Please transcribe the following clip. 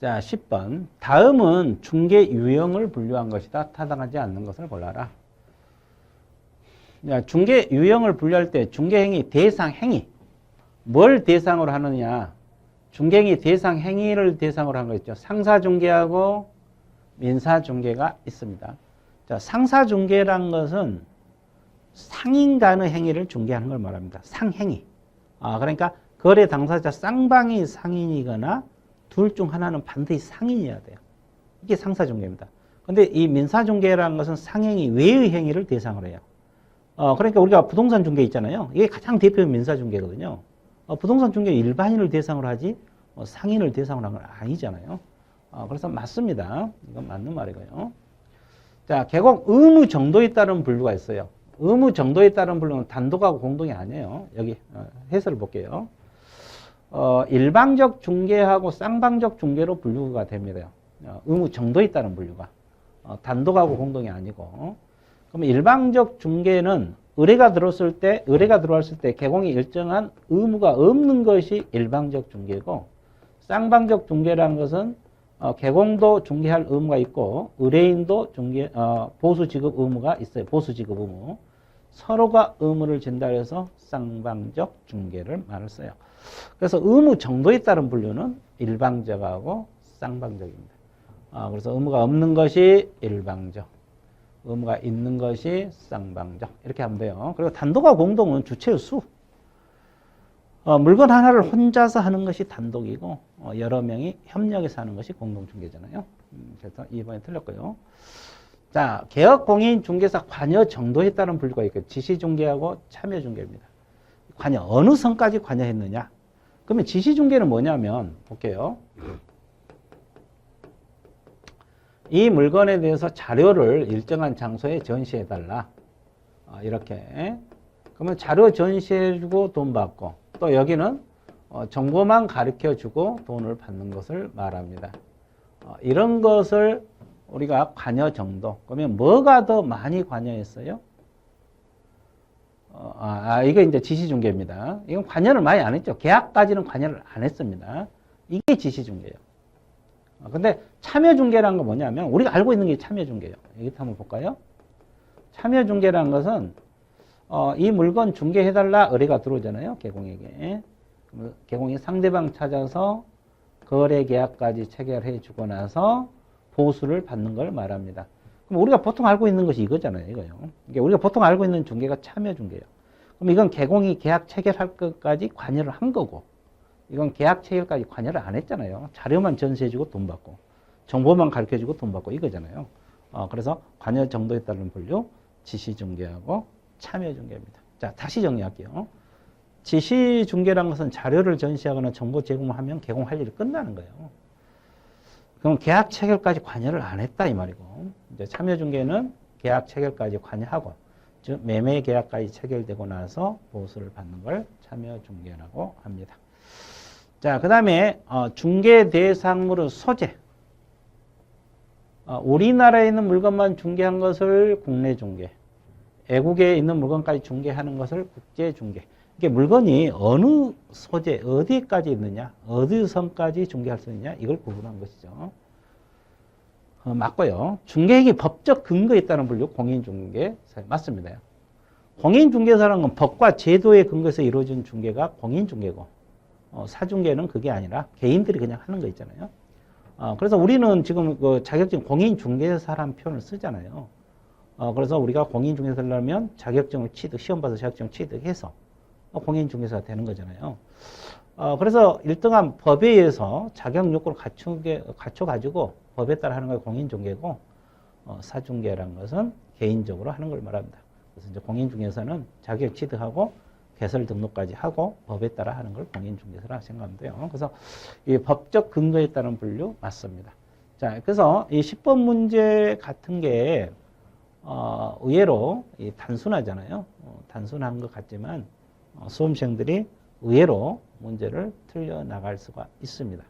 자, 10번. 다음은 중개 유형을 분류한 것이다. 타당하지 않는 것을 골라라. 자, 중개 유형을 분류할 때 중개행위 대상 행위. 뭘 대상으로 하느냐? 중개행위 대상 행위를 대상으로 한 거 있죠. 상사 중개하고 민사 중개가 있습니다. 자, 상사 중개란 것은 상인 간의 행위를 중개하는 걸 말합니다. 상행위. 아, 그러니까 거래 당사자 쌍방이 상인이거나 둘 중 하나는 반드시 상인이어야 돼요. 이게 상사 중개입니다. 근데 이 민사 중개라는 것은 상행위 외의 행위를 대상으로 해요. 어, 그러니까 우리가 부동산 중개 있잖아요. 이게 가장 대표적인 민사 중개거든요. 어, 부동산 중개 일반인을 대상으로 하지 어, 상인을 대상으로 한건 아니잖아요. 어, 그래서 맞습니다. 이건 맞는 말이고요. 자, 개공 의무 정도에 따른 분류가 있어요. 의무 정도에 따른 분류는 단독하고 공동이 아니에요. 여기 어, 해설을 볼게요. 어, 일방적 중개하고 쌍방적 중개로 분류가 됩니다. 어, 의무 정도에 따른 분류가. 어, 단독하고 공동이 아니고. 그러면 일방적 중개는 의뢰가 들어왔을 때, 의뢰가 들어왔을 때 개공이 일정한 의무가 없는 것이 일방적 중개고, 쌍방적 중개라는 것은 어, 개공도 중개할 의무가 있고, 의뢰인도 중개, 어, 보수 지급 의무가 있어요. 보수 지급 의무. 서로가 의무를 진다해서 쌍방적 중개를 말을 써요. 그래서 의무 정도에 따른 분류는 일방적하고 쌍방적입니다. 아, 그래서 의무가 없는 것이 일방적, 의무가 있는 것이 쌍방적 이렇게 하면 돼요. 그리고 단독과 공동은 주체의 수. 어, 물건 하나를 혼자서 하는 것이 단독이고 어, 여러 명이 협력해서 하는 것이 공동중개잖아요. 음, 그래서 2번이 틀렸고요. 자, 개혁 공인 중개사 관여 정도에 따른 분류가 있고 지시 중개하고 참여 중개입니다. 관여 어느 선까지 관여했느냐? 그러면 지시 중개는 뭐냐면 볼게요. 이 물건에 대해서 자료를 일정한 장소에 전시해 달라. 어, 이렇게. 그러면 자료 전시해 주고 돈 받고 또 여기는 어, 정보만 가르쳐 주고 돈을 받는 것을 말합니다. 어, 이런 것을 우리가 관여 정도. 그러면 뭐가 더 많이 관여했어요? 어, 아, 아, 이거 이제 지시중개입니다. 이건 관여를 많이 안 했죠. 계약까지는 관여를 안 했습니다. 이게 지시중개예요. 어, 근데 참여중개라는 건 뭐냐면 우리가 알고 있는 게 참여중개예요. 여기 한번 볼까요? 참여중개라는 것은 어, 이 물건 중개해달라 의뢰가 들어오잖아요. 개공에게. 개공이 상대방 찾아서 거래 계약까지 체결해 주고 나서 보수를 받는 걸 말합니다. 그럼 우리가 보통 알고 있는 것이 이거잖아요. 이거요. 이게 우리가 보통 알고 있는 중개가 참여 중개예요. 그럼 이건 개공이 계약 체결할 것까지 관여를 한 거고, 이건 계약 체결까지 관여를 안 했잖아요. 자료만 전수해주고 돈 받고, 정보만 가르쳐주고 돈 받고 이거잖아요. 어, 그래서 관여 정도에 따른 분류, 지시 중개하고 참여 중개입니다. 자, 다시 정리할게요. 지시 중개란 것은 자료를 전시하거나 정보 제공하면 개공할 일이 끝나는 거예요. 그럼 계약 체결까지 관여를 안 했다 이 말이고 이제 참여 중개는 계약 체결까지 관여하고 즉 매매 계약까지 체결되고 나서 보수를 받는 걸 참여 중개라고 합니다. 자, 그 다음에 어, 중개 대상물의 소재. 어, 우리나라에 있는 물건만 중개한 것을 국내 중개, 외국에 있는 물건까지 중개하는 것을 국제 중개. 이게 물건이 어느 소재, 어디까지 있느냐, 어디 선까지 중개할 수 있느냐, 이걸 구분한 것이죠. 어, 맞고요. 중개행위 법적 근거에 있다는 분류, 공인중개. 맞습니다. 공인중개사라는 건 법과 제도의 근거에서 이루어진 중개가 공인중개고, 어, 사중개는 그게 아니라 개인들이 그냥 하는 거 있잖아요. 어, 그래서 우리는 지금 그 자격증 공인중개사라는 표현을 쓰잖아요. 어, 그래서 우리가 공인중개사라면 자격증을 취득, 시험 봐서 자격증 취득해서 어, 공인중개사가 되는 거잖아요. 어, 그래서 일등한 법에 의해서 자격 요건을 갖추게, 갖춰가지고 법에 따라 하는 게 공인중개고, 어, 사중개라는 것은 개인적으로 하는 걸 말합니다. 그래서 이제 공인중개사는 자격 취득하고 개설 등록까지 하고 법에 따라 하는 걸 공인중개사라 생각하면 돼요. 그래서 이 법적 근거에 따른 분류 맞습니다. 자, 그래서 이 10번 문제 같은 게, 어, 의외로 이 단순하잖아요. 어, 단순한 것 같지만, 어, 어, 수험생들이 의외로 문제를 틀려 나갈 수가 있습니다.